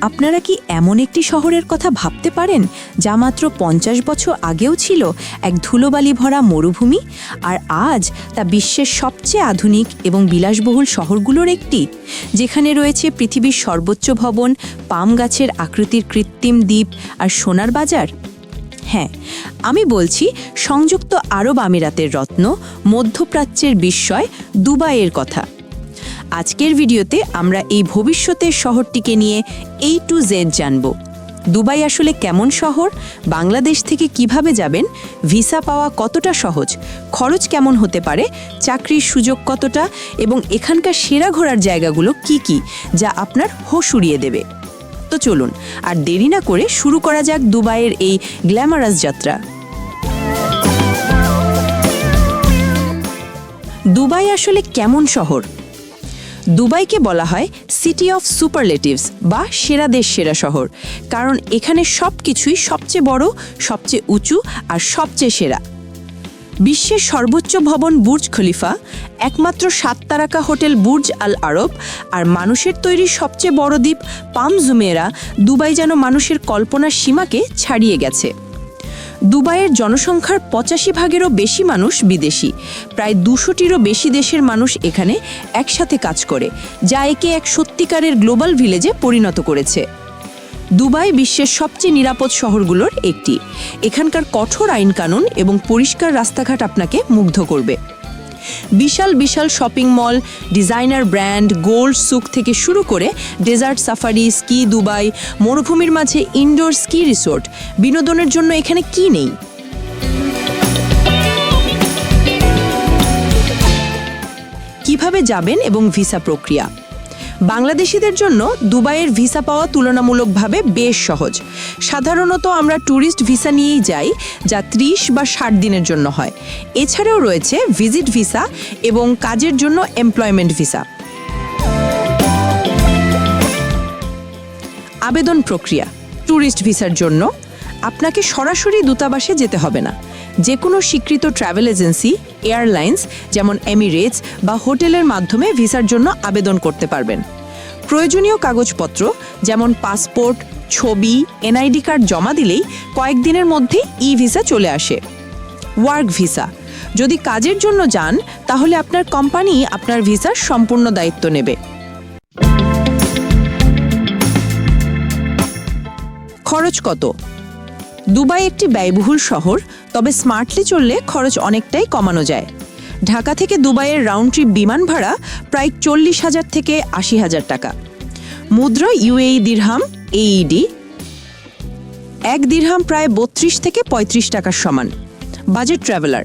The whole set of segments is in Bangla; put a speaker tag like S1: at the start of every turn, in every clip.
S1: আপনারা কি এমন একটি শহরের কথা ভাবতে পারেন যা মাত্র পঞ্চাশ বছর আগেও ছিল এক ধুলোবালি ভরা মরুভূমি? আর আজ তা বিশ্বের সবচেয়ে আধুনিক এবং বিলাসবহুল শহরগুলোর একটি, যেখানে রয়েছে পৃথিবীর সর্বোচ্চ ভবন, পাম গাছের আকৃতির কৃত্রিম দ্বীপ আর সোনার বাজার? হ্যাঁ আমি বলছি সংযুক্ত আরব আমিরাতের রত্ন, মধ্যপ্রাচ্যের বিস্ময়, দুবাইয়ের কথা। আজকের ভিডিওতে আমরা এই ভবিষ্যতের শহরটিকে নিয়ে এই টু জেড জানব। দুবাই আসলে কেমন শহর? বাংলাদেশ থেকে কীভাবে যাবেন? ভিসা পাওয়া কতটা সহজ? খরচ কেমন হতে পারে? চাকরির সুযোগ কতটা? এবং এখানকার সেরা ঘোরার জায়গাগুলো কি কি, যা আপনার হোশ উড়িয়ে দেবে? তো চলুন, আর দেরি না করে শুরু করা যাক দুবাইয়ের এই গ্ল্যামারাস যাত্রা। দুবাই আসলে কেমন শহর? দুবাইকে বলা হয় সিটি অফ সুপারলেটিভস বা সেরা দেশ, সেরা শহর। কারণ এখানে সব কিছুই সবচেয়ে বড়, সবচেয়ে উঁচু আর সবচেয়ে সেরা। বিশ্বের সর্বোচ্চ ভবন বুর্জ খলিফা, একমাত্র সাত তারাকা হোটেল বুর্জ আল আরব আর মানুষের তৈরি সবচেয়ে বড় দ্বীপ পাম জুমেরা দুবাই যেন মানুষের কল্পনার সীমাকে ছাড়িয়ে গেছে। দুবাইয়ের জনসংখ্যার পঁচাশি ভাগেরও বেশি মানুষ বিদেশি। প্রায় দুশোটিরও বেশি দেশের মানুষ এখানে একসাথে কাজ করে, যা একে এক সত্যিকারের গ্লোবাল ভিলেজে পরিণত করেছে। দুবাই বিশ্বের সবচেয়ে নিরাপদ শহরগুলোর একটি। এখানকার কঠোর আইনকানুন এবং পরিষ্কার রাস্তাঘাট আপনাকে মুগ্ধ করবে। বিশাল বিশাল shopping mall, designer brand, gold souk থেকে শুরু করে ডেজার্ট, সাফারি, স্কি, দুবাই, মরুভূমির মাঝে ইনডোর স্কি রিসোর্ট। বিনোদনের জন্য এখানে কি নেই? কীভাবে যাবেন এবং ভিসা প্রক্রিয়া? বাংলাদেশিদের জন্য দুবাইয়ের ভিসা পাওয়া তুলনামূলকভাবে বেশ সহজ। সাধারণত আমরা ট্যুরিস্ট ভিসা নিয়েই যাই, যা ত্রিশ বা ষাট দিনের জন্য হয়। এছাড়াও রয়েছে ভিজিট ভিসা এবং কাজের জন্য এমপ্লয়মেন্ট ভিসা। আবেদন প্রক্রিয়া। ট্যুরিস্ট ভিসার জন্য আপনাকে সরাসরি দূতাবাসে যেতে হবে না। যে কোনো স্বীকৃত ট্রাভেল এজেন্সি এয়ারলাইন্স যেমন এমিরেটস বা হোটেলের মাধ্যমে ভিসার জন্য আবেদন করতে পারবেন। প্রয়োজনীয় কাগজপত্র, যেমন পাসপোর্ট, ছবি এনআইডি কার্ড জমা দিলেই কয়েকদিনের মধ্যেই ই ভিসা চলে আসে। ওয়ার্ক ভিসা যদি কাজের জন্য যান, তাহলে আপনার কোম্পানি আপনার ভিসার সম্পূর্ণ দায়িত্ব নেবে। খরচ কত? দুবাই একটি ব্যয়বহুল শহর, তবে স্মার্টলি চললে খরচ অনেকটাই কমানো যায়। ঢাকা থেকে দুবাইয়ের রাউন্ড ট্রিপ বিমান ভাড়া প্রায় চল্লিশ হাজার থেকে আশি হাজার টাকা। মুদ্রা ইউএই দিরহাম এইডি এক দিরহাম প্রায় বত্রিশ থেকে পঁয়ত্রিশ টাকার সমান। বাজেট ট্রাভেলার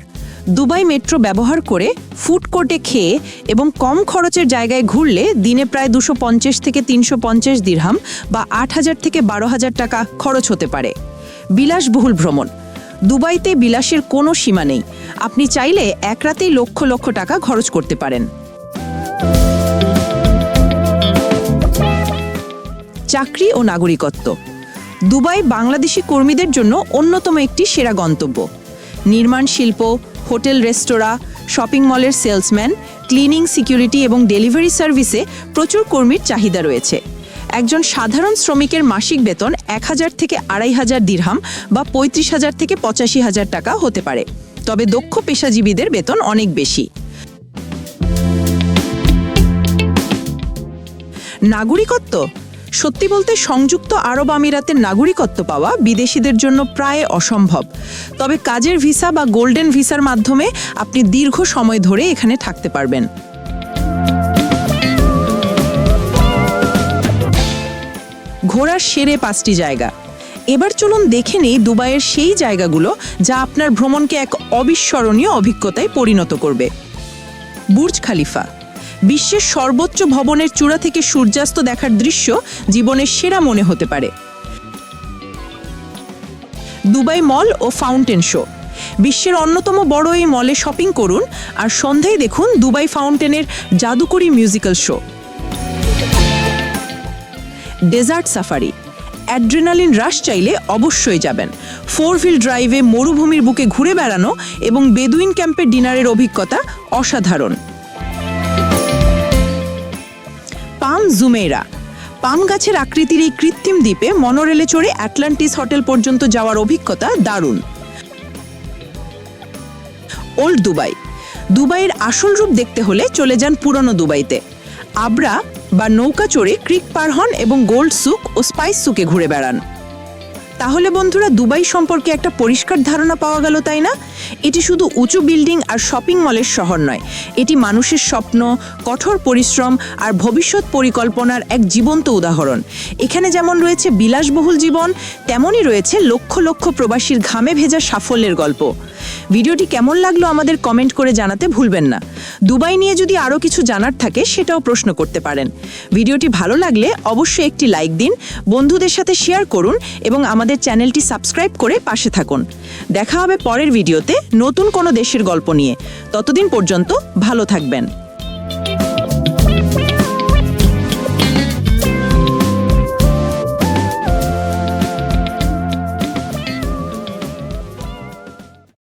S1: দুবাই মেট্রো ব্যবহার করে ফুড কোর্টে খেয়ে এবং কম খরচের জায়গায় ঘুরলে দিনে প্রায় দুশো থেকে তিনশো পঞ্চাশ দিরহাম বা আট হাজার থেকে বারো হাজার টাকা খরচ হতে পারে। বিলাসবহুল ভ্রমণ। দুবাইতে বিলাসের কোনো সীমা নেই। আপনি চাইলে এক রাতেই লক্ষ লক্ষ টাকা খরচ করতে পারেন। চাকরি ও নাগরিকত্ব। দুবাই বাংলাদেশি কর্মীদের জন্য অন্যতম একটি সেরা গন্তব্য। নির্মাণ শিল্প, হোটেল রেস্তোরাঁ, শপিং মলের সেলসম্যান, ক্লিনিং সিকিউরিটি এবং ডেলিভারি সার্ভিসে প্রচুর কর্মীর চাহিদা রয়েছে। একজন সাধারণ শ্রমিকের মাসিক বেতন এক হাজার থেকে আড়াই হাজার দিরহাম বা পঁয়ত্রিশ হাজার থেকে পঁচাশি হাজার টাকা হতে পারে। তবে দক্ষ পেশাজীবীদের বেতন অনেক বেশি। নাগরিকত্ব? সত্যি বলতে সংযুক্ত আরব আমিরাতের নাগরিকত্ব পাওয়া বিদেশিদের জন্য প্রায় অসম্ভব। তবে কাজের ভিসা বা গোল্ডেন ভিসার মাধ্যমে আপনি দীর্ঘ সময় ধরে এখানে থাকতে পারবেন। ঘোরার সেরে পাঁচটি জায়গা। এবার চলুন দেখে নেই দুবাইয়ের সেই জায়গাগুলো যা আপনার ভ্রমণকে এক অবিস্মরণীয় অভিজ্ঞতায় পরিণত করবে। বুর্জ খালিফা। বিশ্বের সর্বোচ্চ ভবনের চূড়া থেকে সূর্যাস্ত দেখার দৃশ্য জীবনের সেরা মনে হতে পারে। দুবাই মল ও ফাউন্টেন শো। বিশ্বের অন্যতম বড় এই মলে শপিং করুন আর সন্ধ্যায় দেখুন দুবাই ফাউন্টেনের জাদুকরী musical show. Desert safari. Adrenaline rush চাইলে অবশ্যই যাবেন। ফোর হুইল ড্রাইভে মরুভূমির বুকে ঘুরে বেড়ানো এবং বেদুইন ক্যাম্পের ডিনারের অভিজ্ঞতা অসাধারণ। পাম জুমেরা পাম গাছের আকৃতির এই কৃত্রিম দ্বীপে মনোরেলে চড়ে অ্যাটলান্টিস হোটেল পর্যন্ত যাওয়ার অভিজ্ঞতা দারুণ। Old Dubai. দুবাইয়ের আসল রূপ দেখতে হলে চলে যান পুরনো দুবাইতে। আবরা বা নৌকা চড়ে ক্রিক পার হন এবং গোল্ড সুক ও স্পাইস সুকে ঘুরে বেড়ান। তাহলে বন্ধুরা, দুবাই সম্পর্কে একটা পরিষ্কার ধারণা পাওয়া গেল, তাই না? এটি শুধু উঁচু বিল্ডিং আর শপিং মলের শহর নয়। এটি মানুষের স্বপ্ন, কঠোর পরিশ্রম আর ভবিষ্যৎ পরিকল্পনার এক জীবন্ত উদাহরণ। এখানে যেমন রয়েছে বিলাসবহুল জীবন, তেমনই রয়েছে লক্ষ লক্ষ প্রবাসীর ঘামে ভেজা সাফল্যের গল্প। ভিডিওটি কেমন লাগল আমাদের কমেন্ট করে জানাতে ভুলবেন না। দুবাই নিয়ে যদি আরও কিছু জানার থাকে, সেটাও প্রশ্ন করতে পারেন। ভিডিওটি ভালো লাগলে অবশ্যই একটি লাইক দিন, বন্ধুদের সাথে শেয়ার করুন এবং আমাদের চ্যানেলটি সাবস্ক্রাইব করে পাশে থাকুন। দেখা হবে পরের ভিডিওতে নতুন কোনো দেশের গল্প নিয়ে। ততদিন পর্যন্ত ভালো থাকবেন।